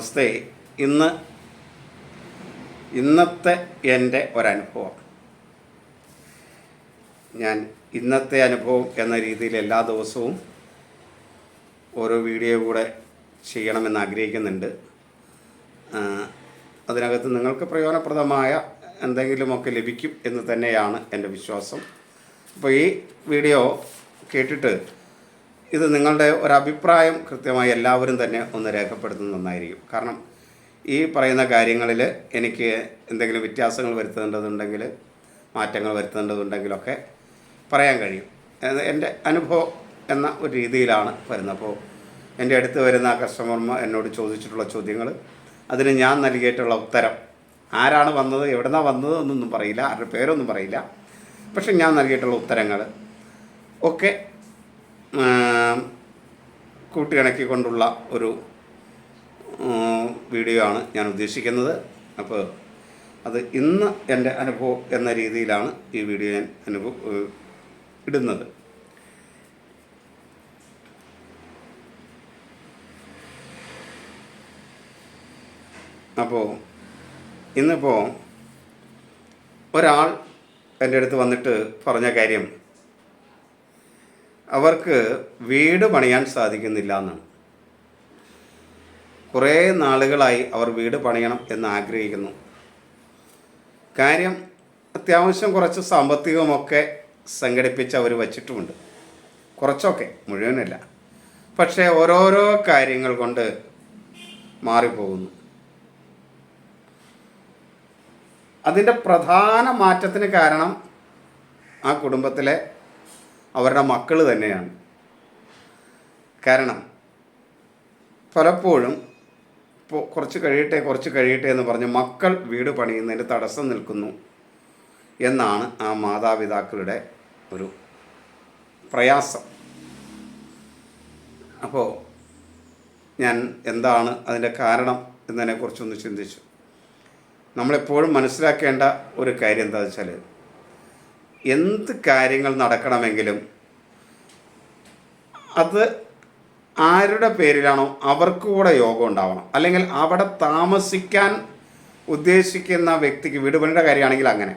നമസ്തേ ഇന്ന് ഇന്നത്തെ എന്റെ ഒരനുഭവം. ഞാൻ ഇന്നത്തെ അനുഭവം എന്ന രീതിയിൽ എല്ലാ ദിവസവും ഓരോ വീഡിയോ കൂടെ ചെയ്യണമെന്ന് ആഗ്രഹിക്കുന്നുണ്ട്. അതിനകത്ത് നിങ്ങൾക്ക് പ്രയോജനപ്രദമായ എന്തെങ്കിലുമൊക്കെ ലഭിക്കും എന്ന് തന്നെയാണ് എന്റെ വിശ്വാസം. അപ്പോൾ ഈ വീഡിയോ കേട്ടിട്ട് ഇത് നിങ്ങളുടെ ഒരഭിപ്രായം കൃത്യമായി എല്ലാവരും തന്നെ ഒന്ന് രേഖപ്പെടുത്തുന്നത് നന്നായിരിക്കും. കാരണം ഈ പറയുന്ന കാര്യങ്ങളിൽ എനിക്ക് എന്തെങ്കിലും വ്യത്യാസങ്ങൾ വരുത്തേണ്ടതുണ്ടെങ്കിൽ മാറ്റങ്ങൾ വരുത്തേണ്ടതുണ്ടെങ്കിലൊക്കെ പറയാൻ കഴിയും. എന്റെ അനുഭവം എന്ന ഒരു രീതിയിലാണ് വരുന്നത്. അപ്പോൾ എന്റെ അടുത്ത് വരുന്ന കസ്റ്റമർമാർ എന്നോട് ചോദിച്ചിട്ടുള്ള ചോദ്യങ്ങൾ അതിന് ഞാൻ നൽകിയിട്ടുള്ള ഉത്തരം ആരാണ് വന്നത് എവിടുന്നാണ് വന്നത് എന്നൊന്നും പറയില്ല ആരുടെ പേരൊന്നും പറയില്ല. പക്ഷെ ഞാൻ നൽകിയിട്ടുള്ള ഉത്തരങ്ങൾ ഒക്കെ കൂട്ടിയിണക്കിക്കൊണ്ടുള്ള ഒരു വീഡിയോ ആണ് ഞാൻ ഉദ്ദേശിക്കുന്നത്. അപ്പോൾ അത് ഇന്ന് എന്റെ അനുഭവം എന്ന രീതിയിലാണ് ഈ വീഡിയോ ഞാൻ അനുഭവ ഇടുന്നത്. അപ്പോൾ ഇന്നിപ്പോൾ ഒരാൾ എന്റെ അടുത്ത് വന്നിട്ട് പറഞ്ഞ കാര്യം അവർക്ക് വീട് പണിയാൻ സാധിക്കുന്നില്ല എന്നാണ്. കുറേ നാളുകളായി അവർ വീട് പണിയണം എന്ന് ആഗ്രഹിക്കുന്നു. കാര്യം അത്യാവശ്യം കുറച്ച് സാമ്പത്തികമൊക്കെ സംഘടിപ്പിച്ച് അവർ വച്ചിട്ടുമുണ്ട്. കുറച്ചൊക്കെ മുഴുവനല്ല. പക്ഷേ ഓരോരോ കാര്യങ്ങൾ കൊണ്ട് മാറിപ്പോകുന്നു. അതിന്റെ പ്രധാന മാറ്റത്തിന് കാരണം ആ കുടുംബത്തിലെ അവരുടെ മക്കൾ തന്നെയാണ്. കാരണം പലപ്പോഴും ഇപ്പോൾ കുറച്ച് കഴിയട്ടെ കുറച്ച് കഴിയട്ടെ എന്ന് പറഞ്ഞ് മക്കൾ വീട് പണിയുന്നതിന് തടസ്സം നിൽക്കുന്നു എന്നാണ് ആ മാതാപിതാക്കളുടെ ഒരു പ്രയാസം. അപ്പോൾ ഞാൻ എന്താണ് അതിന്റെ കാരണം എന്നതിനെക്കുറിച്ചൊന്ന് ചിന്തിച്ചു. നമ്മളെപ്പോഴും മനസ്സിലാക്കേണ്ട ഒരു കാര്യം എന്താ വെച്ചാൽ എന്ത് കാര്യങ്ങൾ നടക്കണമെങ്കിലും അത് ആരുടെ പേരിലാണോ അവർക്ക് കൂടെ യോഗം ഉണ്ടാവണം. അല്ലെങ്കിൽ അവിടെ താമസിക്കാൻ ഉദ്ദേശിക്കുന്ന വ്യക്തിക്ക് വീട് പണിയുടെ കാര്യമാണെങ്കിൽ അങ്ങനെ.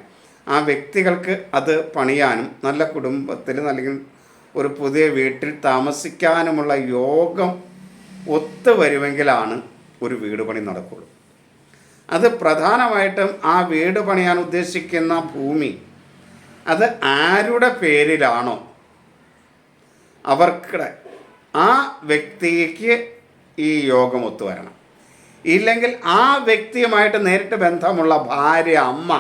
ആ വ്യക്തികൾക്ക് അത് പണിയാനും നല്ല കുടുംബത്തിൽ അല്ലെങ്കിൽ ഒരു പുതിയ വീട്ടിൽ താമസിക്കാനുമുള്ള യോഗം ഒത്തു വരുമെങ്കിലാണ് ഒരു വീട് പണി നടക്കുള്ളൂ. അത് പ്രധാനമായിട്ടും ആ വീട് പണിയാൻ ഉദ്ദേശിക്കുന്ന ഭൂമി അത് ആരുടെ പേരിലാണോ? അവർക്കിടെ ആ വ്യക്തിക്ക് ഈ യോഗം ഒത്തുവരണം ഇല്ലെങ്കിൽ ആ വ്യക്തിയുമായിട്ട് നേരിട്ട് ബന്ധമുള്ള ഭാര്യ അമ്മ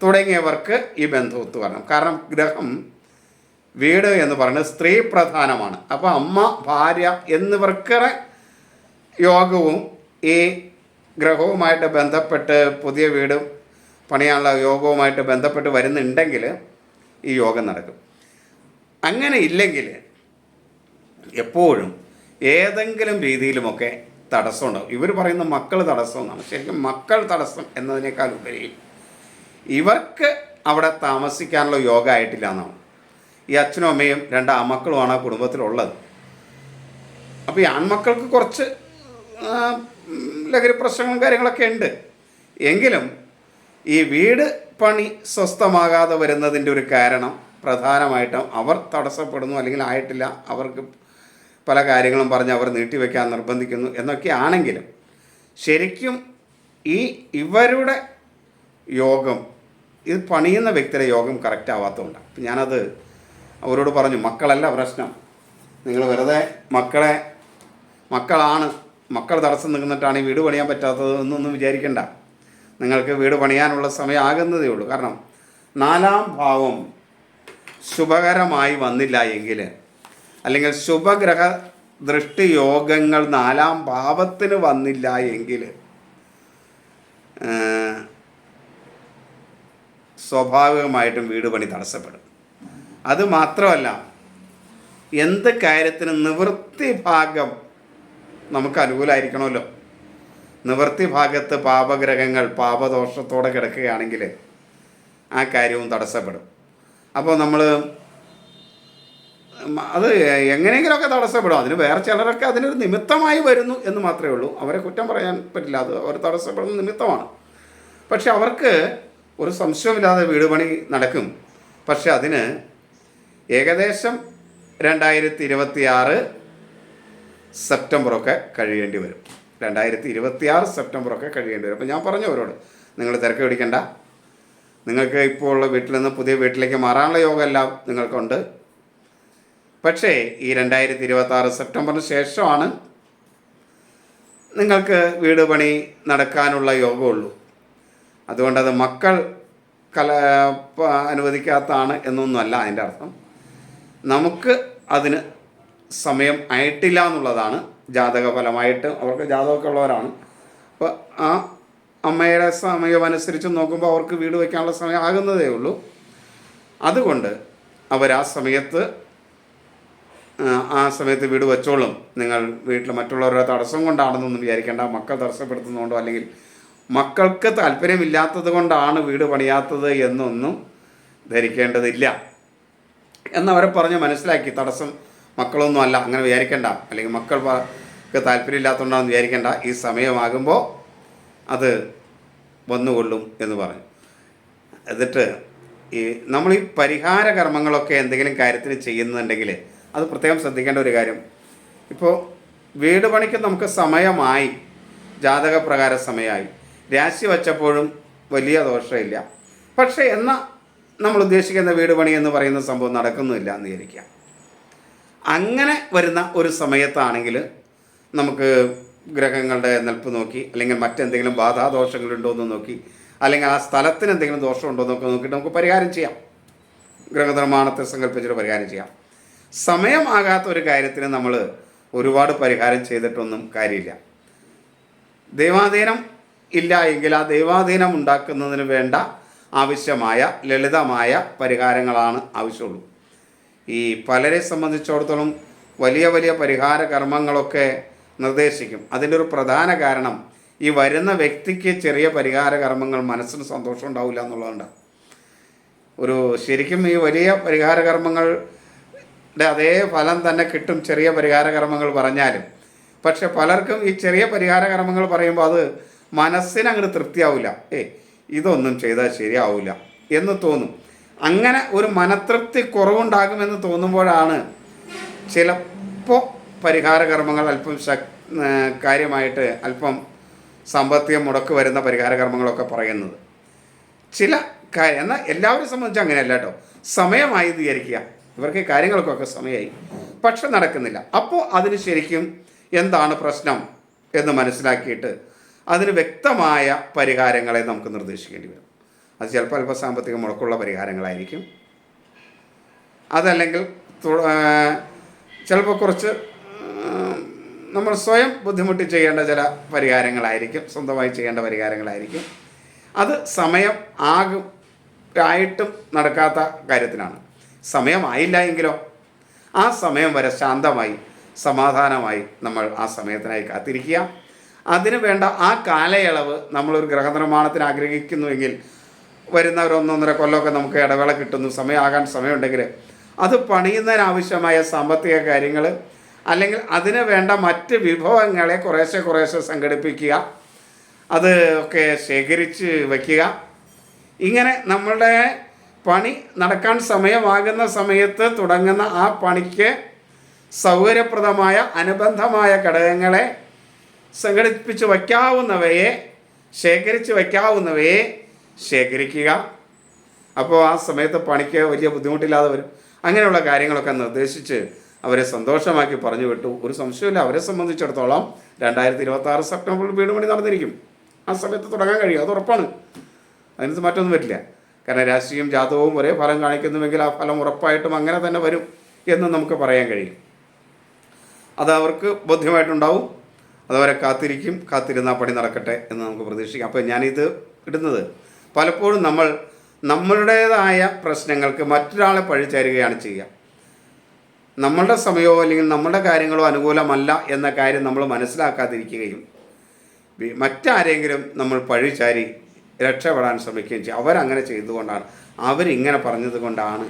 തുടങ്ങിയവർക്ക് ഈ ബന്ധം ഒത്തുവരണം കാരണം ഗ്രഹം വീട് എന്ന് പറയുന്നത് സ്ത്രീ പ്രധാനമാണ്. അപ്പോൾ അമ്മ ഭാര്യ എന്നിവർക്ക് യോഗവും ഈ ഗ്രഹവുമായിട്ട് ബന്ധപ്പെട്ട് പുതിയ വീട് പണിയാനുള്ള യോഗവുമായിട്ട് ബന്ധപ്പെട്ട് വരുന്നുണ്ടെങ്കിൽ ഈ യോഗം നടക്കും. അങ്ങനെ ഇല്ലെങ്കിൽ എപ്പോഴും ഏതെങ്കിലും രീതിയിലുമൊക്കെ തടസ്സമുണ്ടാവും. ഇവർ പറയുന്ന മക്കൾ തടസ്സം എന്നാണ് ശരിക്കും മക്കൾ തടസ്സം എന്നതിനേക്കാൾ ഉപരി ഇവർക്ക് അവിടെ താമസിക്കാനുള്ള യോഗ ആയിട്ടില്ല എന്നാണ്. ഈ അച്ഛനും അമ്മയും രണ്ട് ആമക്കളുമാണ് ആ കുടുംബത്തിലുള്ളത്. അപ്പോൾ ഈ ആൺമക്കൾക്ക് കുറച്ച് ലഹരി പ്രശ്നങ്ങളും കാര്യങ്ങളൊക്കെ ഉണ്ട്. എങ്കിലും ഈ വീട് പണി സ്വസ്ഥമാകാതെ വരുന്നതിന്റെ ഒരു കാരണം പ്രധാനമായിട്ടും അവർ തടസ്സപ്പെടുന്നു അല്ലെങ്കിൽ ആയിട്ടില്ല. അവർക്ക് പല കാര്യങ്ങളും പറഞ്ഞ് അവർ നീട്ടിവെക്കാൻ നിർബന്ധിക്കുന്നു എന്നൊക്കെ ആണെങ്കിലും ശരിക്കും ഈ ഇവരുടെ യോഗം ഇത് പണിയുന്ന വ്യക്തിയുടെ യോഗം കറക്റ്റ് ആവാത്തതുകൊണ്ടാണ് അപ്പം ഞാനത് അവരോട് പറഞ്ഞു മക്കളല്ല പ്രശ്നം. നിങ്ങൾ വെറുതെ മക്കളെ മക്കളാണ് മക്കൾ തടസ്സം നിന്നിട്ടാണ് ഈ വീട് പണിയാൻ പറ്റാത്തത് എന്നൊന്നും വിചാരിക്കണ്ട. നിങ്ങൾക്ക് വീട് പണിയാനുള്ള സമയം ആകുന്നതേ ഉള്ളൂ. കാരണം നാലാം ഭാവം ശുഭകരമായി വന്നില്ല എങ്കിൽ അല്ലെങ്കിൽ ശുഭഗ്രഹ ദൃഷ്ടിയോഗങ്ങൾ നാലാം ഭാവത്തിന് വന്നില്ല എങ്കിൽ സ്വാഭാവികമായിട്ടും വീട് പണി തടസ്സപ്പെടും. അത് മാത്രമല്ല എന്ത് കാര്യത്തിനും നിവൃത്തി ഭാഗം നമുക്ക് അനുകൂലമായിരിക്കണമല്ലോ നിവൃത്തി ഭാഗത്ത് പാപഗ്രഹങ്ങൾ പാപദോഷത്തോടെ കിടക്കുകയാണെങ്കിൽ ആ കാര്യവും തടസ്സപ്പെടും. അപ്പോൾ നമ്മൾ അത് എങ്ങനെയെങ്കിലുമൊക്കെ തടസ്സപ്പെടും. അതിന് വേറെ ചിലരൊക്കെ അതിനൊരു നിമിത്തമായി വരുന്നു എന്ന് മാത്രമേ ഉള്ളൂ. അവരെ കുറ്റം പറയാൻ പറ്റില്ല. അത് അവർ തടസ്സപ്പെടുന്ന നിമിത്തമാണ്. പക്ഷെ അവർക്ക് ഒരു സംശയമില്ലാതെ വീട് പണി നടക്കും. പക്ഷെ അതിന് ഏകദേശം രണ്ടായിരത്തി ഇരുപത്തി ആറ് സെപ്റ്റംബറൊക്കെ കഴിയേണ്ടി വരും. രണ്ടായിരത്തി ആറ് സെപ്റ്റംബറൊക്കെ കഴിയേണ്ടി വരും. അപ്പോൾ ഞാൻ പറഞ്ഞു അവരോട് നിങ്ങൾ തിരക്ക് പിടിക്കണ്ട. നിങ്ങൾക്ക് ഇപ്പോൾ ഉള്ള വീട്ടിൽ നിന്ന് പുതിയ വീട്ടിലേക്ക് മാറാനുള്ള യോഗമെല്ലാം നിങ്ങൾക്കുണ്ട്. പക്ഷേ ഈ രണ്ടായിരത്തി ഇരുപത്തി സെപ്റ്റംബറിന് ശേഷമാണ് നിങ്ങൾക്ക് വീട് പണി നടക്കാനുള്ള യോഗമുള്ളൂ. അതുകൊണ്ടത് മക്കൾ കല അനുവദിക്കാത്തതാണ് എന്നൊന്നുമല്ല അതിന്റെ അർത്ഥം. നമുക്ക് അതിന് സമയം ആയിട്ടില്ല എന്നുള്ളതാണ് ജാതക ഫലമായിട്ട് അവർക്ക് ജാതകമൊക്കെ ഉള്ളവരാണ്. അപ്പോൾ ആ അമ്മയുടെ സമയം അനുസരിച്ച് നോക്കുമ്പോൾ അവർക്ക് വീട് വയ്ക്കാനുള്ള സമയം ആകുന്നതേ ഉള്ളൂ. അതുകൊണ്ട് അവർ ആ സമയത്ത് ആ സമയത്ത് വീട് വെച്ചോളും. നിങ്ങൾ വീട്ടിൽ മറ്റുള്ളവരുടെ തടസ്സം കൊണ്ടാണെന്നൊന്നും വിചാരിക്കേണ്ട. മക്കൾ തടസ്സപ്പെടുത്തുന്നതുകൊണ്ടോ അല്ലെങ്കിൽ മക്കൾക്ക് താല്പര്യമില്ലാത്തത് കൊണ്ടാണ് വീട് പണിയാത്തത് എന്നൊന്നും ധരിക്കേണ്ടതില്ല. എന്നവരെ പറഞ്ഞ് മനസ്സിലാക്കി തടസ്സം മക്കളൊന്നും അല്ല അങ്ങനെ വിചാരിക്കേണ്ട. അല്ലെങ്കിൽ മക്കൾക്ക് താല്പര്യമില്ലാത്തതുകൊണ്ടാണെന്ന് വിചാരിക്കേണ്ട. ഈ സമയമാകുമ്പോൾ അത് വന്നുകൊള്ളും എന്ന് പറഞ്ഞു. എന്നിട്ട് ഈ നമ്മൾ ഈ പരിഹാര കർമ്മങ്ങളൊക്കെ എന്തെങ്കിലും കാര്യത്തിന് ചെയ്യുന്നുണ്ടെങ്കിൽ അത് പ്രത്യേകം ശ്രദ്ധിക്കേണ്ട ഒരു കാര്യം. ഇപ്പോൾ വീട് പണിക്ക് നമുക്ക് സമയമായി ജാതക പ്രകാര സമയമായി. രാശി വച്ചപ്പോഴും വലിയ ദോഷമില്ല. പക്ഷേ എന്നാൽ നമ്മൾ ഉദ്ദേശിക്കുന്ന വീട് പണി എന്ന് പറയുന്ന സംഭവം നടക്കുന്നില്ല എന്ന് വിചാരിക്കാം അങ്ങനെ വരുന്ന ഒരു സമയത്താണെങ്കിൽ നമുക്ക് ഗ്രഹങ്ങളുടെ നിൽപ്പ് നോക്കി അല്ലെങ്കിൽ മറ്റെന്തെങ്കിലും ബാധാദോഷങ്ങളുണ്ടോ എന്ന് നോക്കി അല്ലെങ്കിൽ ആ സ്ഥലത്തിന് എന്തെങ്കിലും ദോഷമുണ്ടോ എന്നൊക്കെ നോക്കിയിട്ട് നമുക്ക് പരിഹാരം ചെയ്യാം. ഗ്രഹനിർമ്മാണത്തെ സങ്കല്പിച്ചിട്ട് പരിഹാരം ചെയ്യാം. സമയമാകാത്ത ഒരു കാര്യത്തിന് നമ്മൾ ഒരുപാട് പരിഹാരം ചെയ്തിട്ടൊന്നും കാര്യമില്ല. ദൈവാധീനം ഇല്ല എങ്കിൽ ആ ദൈവാധീനം ഉണ്ടാക്കുന്നതിന് വേണ്ട ആവശ്യമായ ലളിതമായ പരിഹാരങ്ങളാണ് ആവശ്യമുള്ളൂ. ഈ പലരെ സംബന്ധിച്ചിടത്തോളം വലിയ വലിയ പരിഹാര കർമ്മങ്ങളൊക്കെ നിർദ്ദേശിക്കും. അതിന്റെ ഒരു പ്രധാന കാരണം ഈ വരുന്ന വ്യക്തിക്ക് ചെറിയ പരിഹാര കർമ്മങ്ങൾ മനസ്സിന് സന്തോഷം ഉണ്ടാവില്ല എന്നുള്ളതുകൊണ്ട് ഒരു ശരിക്കും ഈ വലിയ പരിഹാര കർമ്മങ്ങളുടെ അതേ ഫലം തന്നെ കിട്ടും ചെറിയ പരിഹാര കർമ്മങ്ങൾ പറഞ്ഞാലും. പക്ഷെ പലർക്കും ഈ ചെറിയ പരിഹാര കർമ്മങ്ങൾ പറയുമ്പോൾ അത് മനസ്സിന് അങ്ങോട്ട് തൃപ്തിയാവില്ല. ഏ ഇതൊന്നും ചെയ്താൽ ശരിയാവില്ല എന്ന് തോന്നും. അങ്ങനെ ഒരു മനതൃപ്തി കുറവുണ്ടാകുമെന്ന് തോന്നുമ്പോഴാണ് ചിലപ്പോൾ പരിഹാര കർമ്മങ്ങൾ അല്പം ശക് കാര്യമായിട്ട് അല്പം സാമ്പത്തിക മുടക്ക് വരുന്ന പരിഹാര കർമ്മങ്ങളൊക്കെ പറയുന്നത്. ചില കാര്യം എന്നാൽ എല്ലാവരും സംബന്ധിച്ച് അങ്ങനെയല്ല കേട്ടോ. സമയമായി വിചാരിക്കുക. ഇവർക്ക് കാര്യങ്ങൾക്കൊക്കെ സമയമായി. പക്ഷെ നടക്കുന്നില്ല. അപ്പോൾ അതിന് ശരിക്കും എന്താണ് പ്രശ്നം എന്ന് മനസ്സിലാക്കിയിട്ട് അതിന് വ്യക്തമായ പരിഹാരങ്ങളെ നമുക്ക് നിർദ്ദേശിക്കേണ്ടി വരും. അത് ചിലപ്പോൾ അല്പ സാമ്പത്തിക മുടക്കുള്ള പരിഹാരങ്ങളായിരിക്കും. അതല്ലെങ്കിൽ ചിലപ്പോൾ കുറച്ച് നമ്മൾ സ്വയം ബുദ്ധിമുട്ടി ചെയ്യേണ്ട ചില പരിഹാരങ്ങളായിരിക്കും സ്വന്തമായി ചെയ്യേണ്ട പരിഹാരങ്ങളായിരിക്കും. അത് സമയം ആകും ആയിട്ടും നടക്കാത്ത കാര്യത്തിനാണ്. സമയമായില്ല എങ്കിലോ ആ സമയം വരെ ശാന്തമായി സമാധാനമായി നമ്മൾ ആ സമയത്തിനായി കാത്തിരിക്കുക. അതിന് വേണ്ട ആ കാലയളവ് നമ്മളൊരു ഗ്രഹനിർമ്മാണത്തിന് ആഗ്രഹിക്കുന്നുവെങ്കിൽ വരുന്ന ഒരു ഒന്നൊന്നര കൊല്ലമൊക്കെ നമുക്ക് ഇടവേള കിട്ടുന്നു. സമയമാകാൻ സമയമുണ്ടെങ്കിൽ അത് പണിയുന്നതിനാവശ്യമായ സാമ്പത്തിക കാര്യങ്ങൾ അല്ലെങ്കിൽ അതിന് വേണ്ട മറ്റ് വിഭവങ്ങളെ കുറേശ്ശെ കുറേശ്ശെ സംഘടിപ്പിക്കുക. അത് ഒക്കെ ശേഖരിച്ച് വയ്ക്കുക. ഇങ്ങനെ നമ്മളുടെ പണി നടക്കാൻ സമയമാകുന്ന സമയത്ത് തുടങ്ങുന്ന ആ പണിക്ക് സൗകര്യപ്രദമായ അനുബന്ധമായ ഘടകങ്ങളെ സംഘടിപ്പിച്ച് വയ്ക്കാവുന്നവയെ ശേഖരിച്ച് വയ്ക്കാവുന്നവയെ ശേഖരിക്കുക. അപ്പോൾ ആ സമയത്ത് പണിക്ക് വലിയ ബുദ്ധിമുട്ടില്ലാതെ വരും. അങ്ങനെയുള്ള കാര്യങ്ങളൊക്കെ നിർദ്ദേശിച്ച് അവരെ സന്തോഷമാക്കി പറഞ്ഞു വിട്ടു. ഒരു സംശയമില്ല അവരെ സംബന്ധിച്ചിടത്തോളം രണ്ടായിരത്തി ഇരുപത്തി ആറ് സെപ്റ്റംബറിൽ വീട് പണി നടന്നിരിക്കും. ആ സമയത്ത് തുടങ്ങാൻ കഴിയും. അത് ഉറപ്പാണ്. അതിനകത്ത് മാറ്റമൊന്നും വരില്ല. കാരണം രാഷ്ട്രീയം ജാതകവും ഒരേ ഫലം കാണിക്കുന്നുവെങ്കിൽ ആ ഫലം ഉറപ്പായിട്ടും അങ്ങനെ തന്നെ വരും എന്ന് നമുക്ക് പറയാൻ കഴിയും. അത് അവർക്ക് ബോധ്യമായിട്ടുണ്ടാവും. അതവരെ കാത്തിരിക്കും. കാത്തിരുന്ന പണി നടക്കട്ടെ എന്ന് നമുക്ക് പ്രതീക്ഷിക്കാം. അപ്പോൾ ഞാനിത് ഇടുന്നത് പലപ്പോഴും നമ്മൾ നമ്മളുടേതായ പ്രശ്നങ്ങൾക്ക് മറ്റൊരാളെ പഴിച്ചേരുകയാണ് ചെയ്യുക. നമ്മളുടെ സമയമോ അല്ലെങ്കിൽ നമ്മുടെ കാര്യങ്ങളോ അനുകൂലമല്ല എന്ന കാര്യം നമ്മൾ മനസ്സിലാക്കാതിരിക്കുകയും മറ്റാരെങ്കിലും നമ്മൾ പഴിച്ചാരി രക്ഷപ്പെടാൻ ശ്രമിക്കുകയും ചെയ്യും. അവരങ്ങനെ ചെയ്തുകൊണ്ടാണ് അവരിങ്ങനെ പറഞ്ഞത് കൊണ്ടാണ്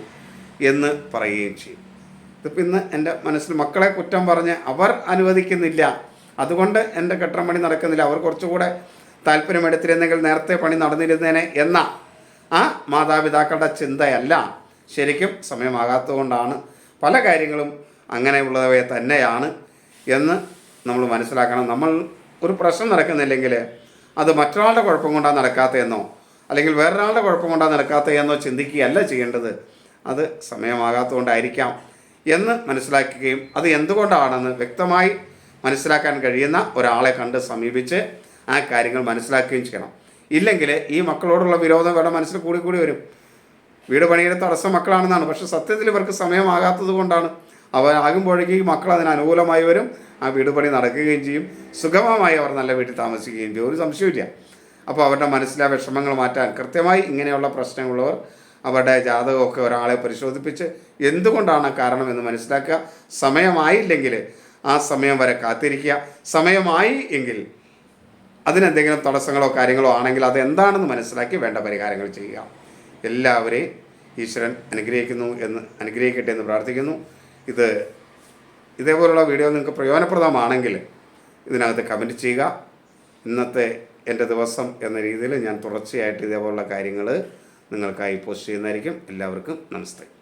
എന്ന് പറയുകയും ചെയ്യും. ഇതിപ്പോൾ ഇന്ന് എന്റെ മനസ്സിൽ മക്കളെ കുറ്റം പറഞ്ഞ് അവർ അനുവദിക്കുന്നില്ല. അതുകൊണ്ട് എന്റെ കെട്ടിടം പണി നടക്കുന്നില്ല. അവർ കുറച്ചുകൂടെ താല്പര്യമെടുത്തിരുന്നെങ്കിൽ നേരത്തെ പണി നടന്നിരുന്നേനെ എന്ന ആ മാതാപിതാക്കളുടെ ചിന്തയല്ല. ശരിക്കും സമയമാകാത്തതുകൊണ്ടാണ് പല കാര്യങ്ങളും അങ്ങനെയുള്ളവയെ തന്നെയാണ് എന്ന് നമ്മൾ മനസ്സിലാക്കണം. നമ്മൾ ഒരു പ്രശ്നം നടക്കുന്നില്ലെങ്കിൽ അത് മറ്റൊരാളുടെ കുഴപ്പം കൊണ്ടാണ് നടക്കാത്തതെന്നോ അല്ലെങ്കിൽ വേറൊരാളുടെ കുഴപ്പം കൊണ്ടാണ് നടക്കാത്തതെന്നോ ചിന്തിക്കുകയല്ല ചെയ്യേണ്ടത്. അത് സമയമാകാത്തതുകൊണ്ടായിരിക്കാം എന്ന് മനസ്സിലാക്കുകയും അത് എന്തുകൊണ്ടാണെന്ന് വ്യക്തമായി മനസ്സിലാക്കാൻ കഴിയുന്ന ഒരാളെ കണ്ട് സമീപിച്ച് ആ കാര്യങ്ങൾ മനസ്സിലാക്കുകയും ചെയ്യണം. ഇല്ലെങ്കിൽ ഈ മക്കളോടുള്ള വിരോധം ഇവരുടെ മനസ്സിൽ കൂടി കൂടി വരും. വീട് പണിയുടെ തടസ്സം മക്കളാണെന്നാണ്. പക്ഷെ സത്യത്തിൽ ഇവർക്ക് സമയമാകാത്തത് കൊണ്ടാണ്. അവ ആകുമ്പോഴേക്കും ഈ മക്കൾ അതിന് അനുകൂലമായി വരും. ആ വീട് പണി നടക്കുകയും ചെയ്യും. സുഗമമായി അവർ നല്ല വീട്ടിൽ താമസിക്കുകയും ചെയ്യും. ഒരു സംശയമില്ല അപ്പോൾ അവരുടെ മനസ്സിലെ വിഷമങ്ങൾ മാറ്റാൻ കൃത്യമായി ഇങ്ങനെയുള്ള പ്രശ്നങ്ങളുള്ളവർ അവരുടെ ജാതകമൊക്കെ ഒരാളെ പരിശോധിപ്പിച്ച് എന്തുകൊണ്ടാണ് കാരണം എന്ന് മനസ്സിലാക്കുക. സമയമായില്ലെങ്കിൽ ആ സമയം വരെ കാത്തിരിക്കുക. സമയമായി എങ്കിൽ അതിനെന്തെങ്കിലും തടസ്സങ്ങളോ കാര്യങ്ങളോ ആണെങ്കിൽ അത് എന്താണെന്ന് മനസ്സിലാക്കി വേണ്ട പരിഹാരങ്ങൾ ചെയ്യുക. എല്ലാവരെയും ഈശ്വരൻ അനുഗ്രഹിക്കുന്നു എന്ന് അനുഗ്രഹിക്കട്ടെ എന്ന് പ്രാർത്ഥിക്കുന്നു. ഇത് ഇതേപോലുള്ള വീഡിയോ നിങ്ങൾക്ക് പ്രയോജനപ്രദമാണെങ്കിൽ ഇതിനകത്ത് കമന്റ് ചെയ്യുക. ഇന്നത്തെ എന്റെ ദിവസം എന്ന രീതിയിൽ ഞാൻ തുടർച്ചയായിട്ട് ഇതേപോലുള്ള കാര്യങ്ങൾ നിങ്ങൾക്കായി പോസ്റ്റ് ചെയ്യുന്നതായിരിക്കും. എല്ലാവർക്കും നമസ്തേ.